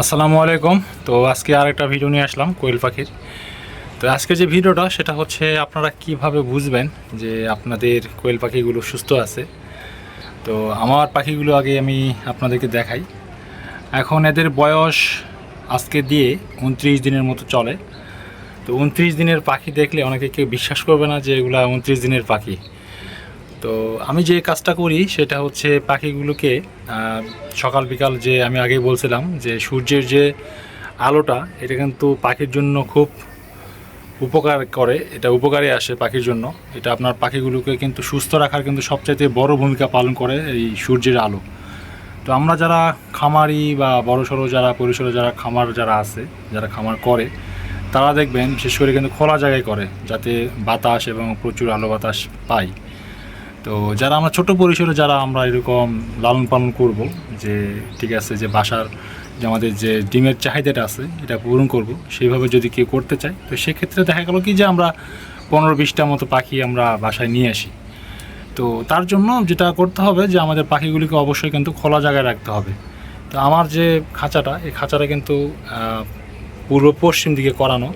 আসসালামু আলাইকুম। তো আজকে আরেকটা ভিডিও নিয়ে আসলাম, কোয়েল পাখির। তো আজকে যে ভিডিওটা, সেটা হচ্ছে আপনারা কীভাবে বুঝবেন যে আপনাদের কোয়েল পাখিগুলো সুস্থ আছে? তো আমার পাখিগুলো আগে আমি আপনাদেরকে দেখাই। এখন এদের বয়স আজকে দিয়ে উনত্রিশ দিনের মতো চলে। তো উনত্রিশ দিনের পাখি দেখলে অনেকে কেউ বিশ্বাস করবে না যে এগুলা উনত্রিশ দিনের পাখি। তো আমি যে কাজটা করি সেটা হচ্ছে পাখিগুলোকে সকাল বিকাল যে আমি আগে বলছিলাম যে সূর্যের যে আলোটা, এটা কিন্তু পাখির জন্য খুব উপকার করে, এটা উপকারে আসে পাখির জন্য। এটা আপনার পাখিগুলোকে কিন্তু সুস্থ রাখার কিন্তু সবচাইতে বড় ভূমিকা পালন করে এই সূর্যের আলো। তো আমরা যারা খামারি বা বড় সড়ো যারা, পরিসরে যারা খামার যারা আছে, যারা খামার করে, তারা দেখবেন বিশেষ করে কিন্তু খোলা জায়গায় করে, যাতে বাতাস এবং প্রচুর আলো বাতাস পায়। তো যারা আমরা ছোট পরিসরে যারা আমরা এরকম লালন পালন করব, যে ঠিক আছে, যে বাসার যে আমাদের যে ডিমের চাহিদাটা আছে, এটা পূরণ করব, সেইভাবে যদি কেউ করতে চায়, তো সেক্ষেত্রে দেখা গেল কি যে আমরা পনেরো বিশটা মতো পাখি আমরা বাসায় নিয়ে আসি। তো তার জন্য যেটা করতে হবে যে আমাদের পাখিগুলিকে অবশ্যই কিন্তু খোলা জায়গায় রাখতে হবে। তো আমার যে খাঁচাটা, এই খাঁচাটা কিন্তু পূর্ব পশ্চিম দিকে করানো,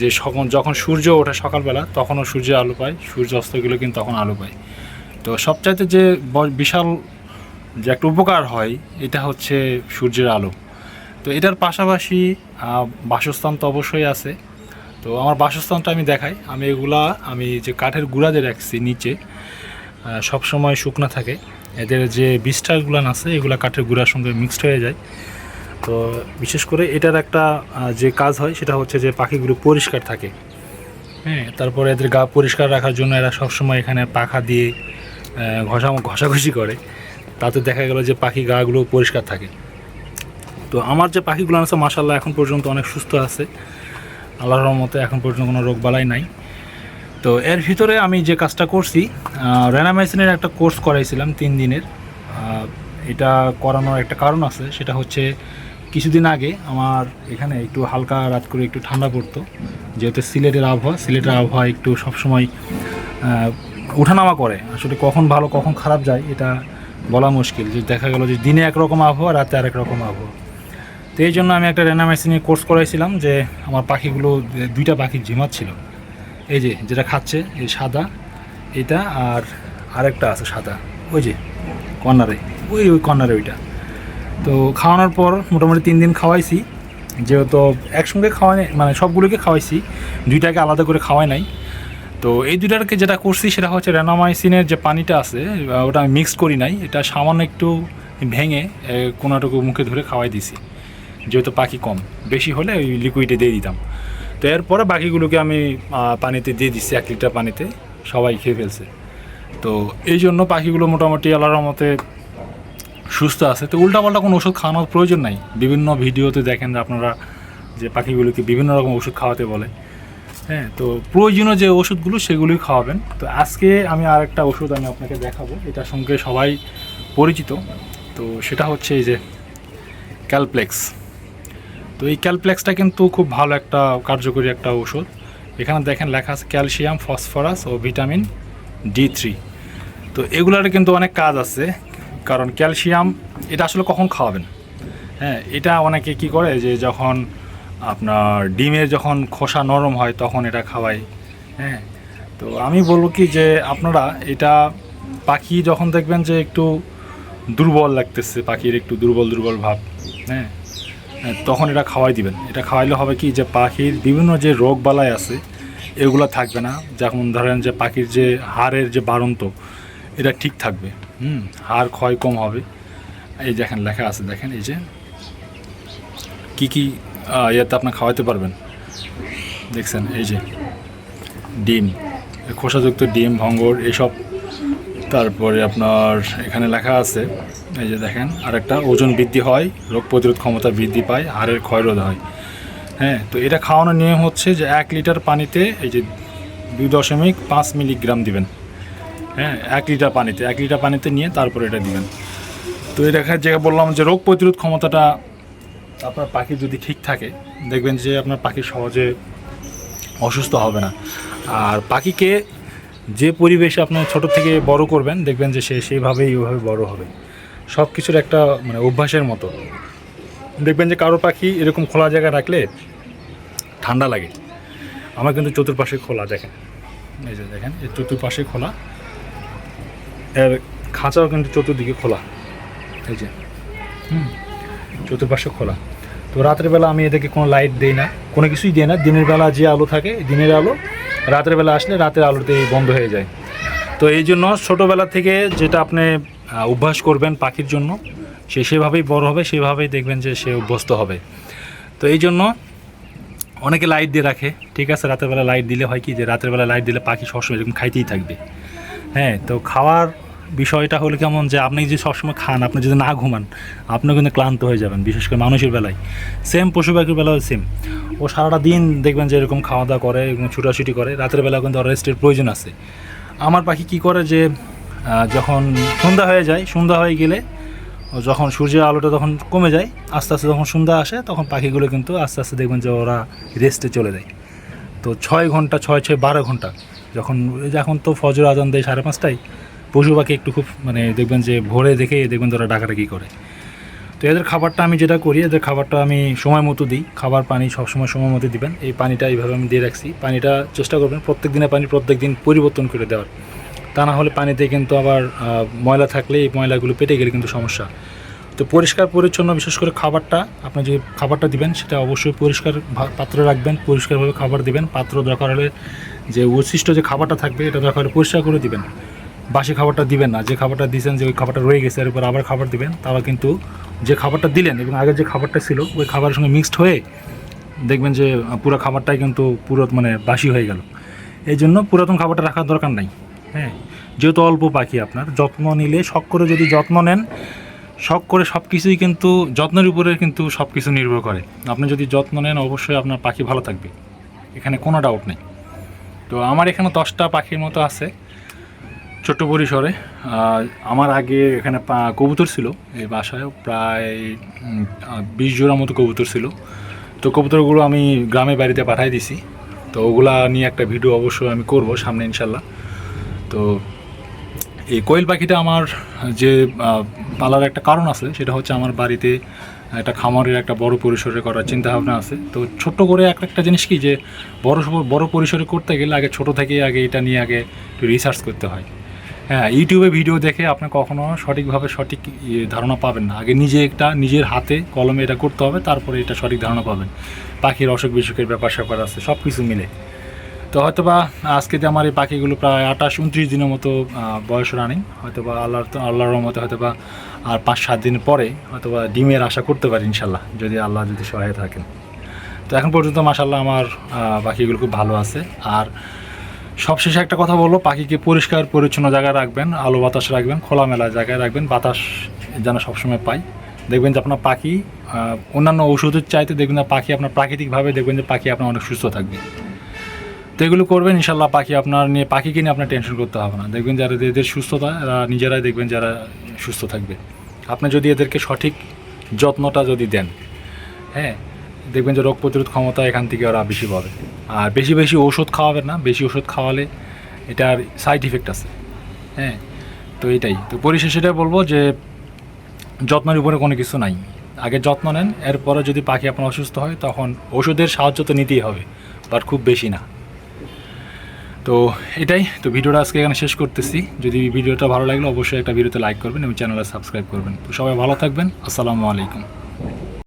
যে যখন সূর্য ওঠে সকালবেলা, তখনও সূর্যের আলো পায় সূর্য অস্তগুলো কিন্তু তখন আলো পায়। তো সবচাইতে যে বিশাল যে একটা উপকার হয়, এটা হচ্ছে সূর্যের আলো। তো এটার পাশাপাশি বাসস্থান তো অবশ্যই আছে। তো আমার বাসস্থানটা আমি দেখাই। আমি এগুলা, আমি যে কাঠের গুঁড়াতে রাখছি নিচে সবসময় শুকনো থাকে। এদের যে বিস্টারগুলান আছে, এগুলা কাঠের গুঁড়ার সঙ্গে মিক্সড হয়ে যায়। তো বিশেষ করে এটার একটা যে কাজ হয়, সেটা হচ্ছে যে পাখিগুলো পরিষ্কার থাকে। হ্যাঁ তারপরে এদের গা পরিষ্কার রাখার জন্য এরা সবসময় এখানে পাখা দিয়ে ঘষা ঘষাঘষি করে, তাতে দেখা গেল যে পাখি গাগুলো পরিষ্কার থাকে। তো আমার যে পাখিগুলো আছে মাসাল্লাহ এখন পর্যন্ত অনেক সুস্থ আছে। আল্লাহর রহমতে এখন পর্যন্ত কোনো রোগবালাই নাই। তো এর ভিতরে আমি যে কাজটা করছি রেনামাইসিনের একটা কোর্স করাইছিলাম তিন দিনের। এটা করানোর একটা কারণ আছে, সেটা হচ্ছে কিছুদিন আগে আমার এখানে একটু হালকা রাত করে একটু ঠান্ডা পড়তো, যেহেতু সিলেটের আবহাওয়া সিলেটের আবহাওয়া একটু সবসময় ওঠানামা করে। আসলে কখন ভালো, কখন খারাপ যায়, এটা বলা মুশকিল। যে দেখা গেল যে দিনে একরকম আবহাওয়া, রাতে আরেক রকম আবহাওয়া। তো এই জন্য আমি একটা রেনামাইসিনের কোর্স করাইছিলাম যে আমার পাখিগুলো, দুইটা পাখি ঝিমাচ্ছিল। এই যে, যেটা খাচ্ছে, এই সাদা এটা আর আরেকটা আছে সাদা। ওই যে, কর্নারে, ওই ওই কর্নারে ওইটা। তো খাওয়ানোর পর মোটামুটি তিন দিন খাওয়াইছি। যেহেতু একসঙ্গে খাওয়াই মানে সবগুলোকে খাওয়াইছি, দুইটাকে আলাদা করে খাওয়াই নাই। তো এই দুইটাকে যেটা করছি সেটা হচ্ছে রেনামাইসিনের যে পানিটা আছে ওটা আমি মিক্স করি নাই। এটা সামান্য একটু ভেঙে কোনোটুকু মুখে ধরে খাওয়াই দিছি, যেহেতু পাখি কম। বেশি হলে ওই লিকুইডে দিয়ে দিতাম। তো এরপরে বাকিগুলোকে আমি পানিতে দিয়ে দিচ্ছি এক লিটার পানিতে। সবাই খেয়ে ফেলছে। তো এই জন্য পাখিগুলো মোটামুটি আল্লাহর মতে সুস্থ আছে। তো উল্টাপাল্টা কোনো ওষুধ খাওয়ানোর প্রয়োজন নাই। বিভিন্ন ভিডিওতে দেখেন আপনারা যে পাখিগুলোকে বিভিন্ন রকম ওষুধ খাওয়াতে বলে। হ্যাঁ তো প্রয়োজনীয় যে ওষুধগুলো সেগুলোই খাওয়াবেন। তো আজকে আমি আর একটা ওষুধ আমি আপনাকে দেখাবো এটার সঙ্গে সবাই পরিচিত। তো সেটা হচ্ছে এই যে ক্যালপ্লেক্স। তো এই ক্যালপ্লেক্সটা কিন্তু খুব ভালো একটা কার্যকরী একটা ওষুধ। এখানে দেখেন লেখা আছে ক্যালসিয়াম, ফসফরাস ও ভিটামিন ডি থ্রি। তো এগুলার কিন্তু অনেক কাজ আছে, কারণ ক্যালসিয়াম, এটা আসলে কখন খাওয়াবেন? হ্যাঁ এটা অনেকে কি করে, যে যখন আপনার ডিমের যখন খোসা নরম হয় তখন এটা খাওয়াই হ্যাঁ? তো আমি বলব কি যে আপনারা এটা পাখি যখন দেখবেন যে একটু দুর্বল লাগতেছে, পাখির একটু দুর্বল দুর্বল ভাব হ্যাঁ? তখন এটা খাওয়াই দিবেন। এটা খাওয়াইলে হবে কি যে পাখির বিভিন্ন যে রোগ বালাই আছে, এগুলো থাকবে না। যেমন ধরেন যে পাখির যে হাড়ের যে বাড়ন্ত, এটা ঠিক থাকবে, হুম? হাড় ক্ষয় কম হবে। এই দেখেন, লেখা আছে, দেখেন এই যে, কি কি ইয়েতে আপনার খাওয়াতে পারবেন। দেখছেন, এই যে ডিম, খোসাযুক্ত ডিম, ভঙ্গর, এসব। তারপরে আপনার এখানে লেখা আছে, এই যে দেখেন, আরেকটা, ওজন বৃদ্ধি হয়, রোগ প্রতিরোধ ক্ষমতা বৃদ্ধি পায়, হাড়ের ক্ষয়রোধ হয়। হ্যাঁ তো এটা খাওয়ানোর নিয়ম হচ্ছে যে এক লিটার পানিতে, এই যে দুই দশমিক পাঁচ মিলিগ্রাম দিবেন। হ্যাঁ এক লিটার পানিতে, এক লিটার পানিতে নিয়ে তারপরে এটা দিবেন। তো এটা যে বললাম যে রোগ প্রতিরোধ ক্ষমতাটা আপনার পাখি যদি ঠিক থাকে, দেখবেন যে আপনার পাখি সহজে অসুস্থ হবে না। আর পাখিকে যে পরিবেশে আপনার ছোট থেকে বড় করবেন, দেখবেন যে সে সেইভাবেই ওইভাবে বড় হবে। সব কিছুর একটা মানে অভ্যাসের মতো। দেখবেন যে কারও পাখি এরকম খোলা জায়গায় রাখলে ঠান্ডা লাগে। আমার কিন্তু চতুর্পাশে খোলা, দেখেন। এই যে দেখেন, এর চতুর্পাশে খোলা। এর খাঁচাও কিন্তু চতুর্দিকে খোলা। এই যে, হুম, চতুর্পাশে খোলা। তো রাতের বেলা আমি এদেরকে কোনো লাইট দিই না, কোনো কিছুই দিই না। দিনের বেলা যে আলো থাকে, দিনের আলো, রাতের বেলা আসলে রাতের আলোতেই বন্ধ হয়ে যায়। তো এই জন্য ছোটোবেলা থেকে যেটা আপনি অভ্যাস করবেন পাখির জন্য, সে সেভাবেই বড় হবে, সেভাবেই দেখবেন যে সে অভ্যস্ত হবে। তো এই জন্য অনেকে লাইট দিয়ে রাখে, ঠিক আছে? রাতের বেলা লাইট দিলে হয় কি যে রাতের বেলা লাইট দিলে পাখি সবসময় এরকম খাইতেই থাকবে। হ্যাঁ তো খাওয়ার বিষয়টা হলো কেমন যে আপনি যদি সবসময় খান, আপনি যদি না ঘুমান, আপনিও কিন্তু ক্লান্ত হয়ে যাবেন, বিশেষ করে মানুষের বেলায়। সেম পশু পাখির বেলাও সেম ও সারাটা দিন দেখবেন যে এরকম খাওয়া দাওয়া করে এবং ছুটাছুটি করে, রাতের বেলা কিন্তু রেস্টের প্রয়োজন আছে। আমার পাখি কি করে যে যখন সন্ধ্যা হয়ে যায়, সন্ধ্যা হয়ে গেলে যখন সূর্যের আলোটা তখন কমে যায়, আস্তে আস্তে যখন সন্ধ্যা আসে, তখন পাখিগুলো কিন্তু আস্তে আস্তে দেখবেন যে ওরা রেস্টে চলে যায়। তো ছয় ঘণ্টা, ছয় ছয়, বারো ঘণ্টা যখন এখন তো ফজর, আজান দেয় সাড়ে পাঁচটায় পশু পাখি একটু খুব মানে দেখবেন যে ভোরে দেখে দেখবেন তারা ডাকাডাকি করে। তো এদের খাবারটা আমি যেটা করি, এদের খাবারটা আমি সময় মতো দিই। খাবার, পানি সবসময় সময় মতো দিবেন। এই পানিটা এইভাবে আমি দিয়ে রাখছি। পানিটা চেষ্টা করবেন প্রত্যেক দিনে পানি প্রত্যেক দিন পরিবর্তন করে দেওয়ার। তা না হলে পানিতে কিন্তু আবার ময়লা থাকলে এই ময়লাগুলো পেটে গেলে কিন্তু সমস্যা। তো পরিষ্কার, পরিচ্ছন্ন বিশেষ করে খাবারটা, আপনি যে খাবারটা দিবেন সেটা অবশ্যই পরিষ্কার পাত্রে রাখবেন, পরিষ্কারভাবে খাবার দিবেন। পাত্র দরকার হলে যে উচ্ছিষ্ট যে খাবারটা থাকবে, এটা দরকার হলে পরিষ্কার করে দিবেন। বাসি খাবারটা দিবেন না। যে খাবারটা দিয়েছেন যে ওই খাবারটা রয়ে গেছে, এর উপর আবার খাবার দিবেন তাহলে কিন্তু যে খাবারটা দিলেন এবং আগের যে খাবারটা ছিল, ওই খাবারের সঙ্গে মিক্সড হয়ে দেখবেন যে পুরো খাবারটাই কিন্তু পুরো মানে বাসি হয়ে গেল। এই জন্য পুরাতন খাবারটা রাখার দরকার নাই। হ্যাঁ যেহেতু অল্প পাখি আপনার, যত্ন নিলে, শখ করে যদি যত্ন নেন, শখ করে সব কিছুই কিন্তু যত্নের উপরে কিন্তু সব কিছু নির্ভর করে। আপনি যদি যত্ন নেন, অবশ্যই আপনার পাখি ভালো থাকবে। এখানে কোনো ডাউট নেই। তো আমার এখানে দশটা পাখির মতো আছে। ছোট্ট পরিসরে আমার আগে এখানে কবুতর ছিল, এই বাসায় প্রায় বিশ জোড়া মতো কবুতর ছিল। তো কবুতরগুলো আমি গ্রামে বাড়িতে পাঠিয়ে দিছি। তো ওগুলা নিয়ে একটা ভিডিও অবশ্যই আমি করব সামনে ইনশাল্লাহ। তো এই কোয়েল পাখিটা আমার যে পালার একটা কারণ আছে, সেটা হচ্ছে আমার বাড়িতে একটা খামারের একটা বড় পরিসরে করার চিন্তা ভাবনা আছে। তো ছোট্ট করে এক একটা জিনিস কি যে, বড় বড় পরিসরে করতে গেলে আগে ছোট থেকেই আগে এটা নিয়ে আগে একটু রিসার্চ করতে হয়। হ্যাঁ ইউটিউবে ভিডিও দেখে আপনি কখনো সঠিকভাবে সঠিক ইয়ে ধারণা পাবেন না। আগে নিজে একটা, নিজের হাতে কলমে এটা করতে হবে, তারপরে এটা সঠিক ধারণা পাবেন। পাখির অসুখ বিসুখের ব্যাপার স্যাপার আছে সব কিছু মিলে। তো হয়তোবা আজকে যে আমার এই পাখিগুলো প্রায় আঠাশ, উনত্রিশ দিনের মতো বয়স রানিং হয়তোবা আল্লাহর তো, আল্লাহর রহমতে হয়তোবা আর পাঁচ, সাত দিন পরে হয়তোবা ডিমের আশা করতে পারি ইনশাল্লাহ যদি আল্লাহ যদি সহায় থাকেন। তো এখন পর্যন্ত মাসাল্লাহ আমার পাখিগুলো খুব ভালো আছে। আর সবশেষে একটা কথা বলব, পাখিকে পরিষ্কার, পরিচ্ছন্ন জায়গায় রাখবেন, আলো বাতাস রাখবেন, খোলামেলা জায়গায় রাখবেন, বাতাস যেন সবসময় পাই। দেখবেন যে আপনার পাখি অন্যান্য ওষুধের চাইতে দেখবেন যে পাখি আপনার প্রাকৃতিকভাবে দেখবেন যে পাখি আপনার অনেক সুস্থ থাকবে। তো এগুলো করবেন ইনশাল্লাহ পাখি আপনার নিয়ে, পাখিকে নিয়ে আপনার টেনশন করতে হবে না। দেখবেন যারা এদের সুস্থতা, এরা নিজেরাই দেখবেন যারা সুস্থ থাকবে। আপনি যদি এদেরকে সঠিক যত্নটা যদি দেন হ্যাঁ দেখবেন যে রোগ প্রতিরোধ ক্ষমতা এখান থেকে ওরা বেশি পাবে। আর বেশি বেশি ওষুধ খাওয়াবেন না, বেশি ওষুধ খাওয়ালে এটার সাইড ইফেক্ট আছে। হ্যাঁ তো এটাই। তো পরিশেষে এটাই বলব যে যত্নের উপরে কোনো কিছু নাই। আগে যত্ন নেন, এরপরে যদি পাখি আপনার অসুস্থ হয়, তখন ওষুধের সাহায্য তো নিতেই হবে, বাট খুব বেশি না। তো এটাই। তো ভিডিওটা আজকে এখানে শেষ করতেছি। যদি ভিডিওটা ভালো লাগলে, অবশ্যই একটা ভিডিওতে লাইক করবেন এবং চ্যানেলে সাবস্ক্রাইব করবেন। তো সবাই ভালো থাকবেন। আসসালামু আলাইকুম।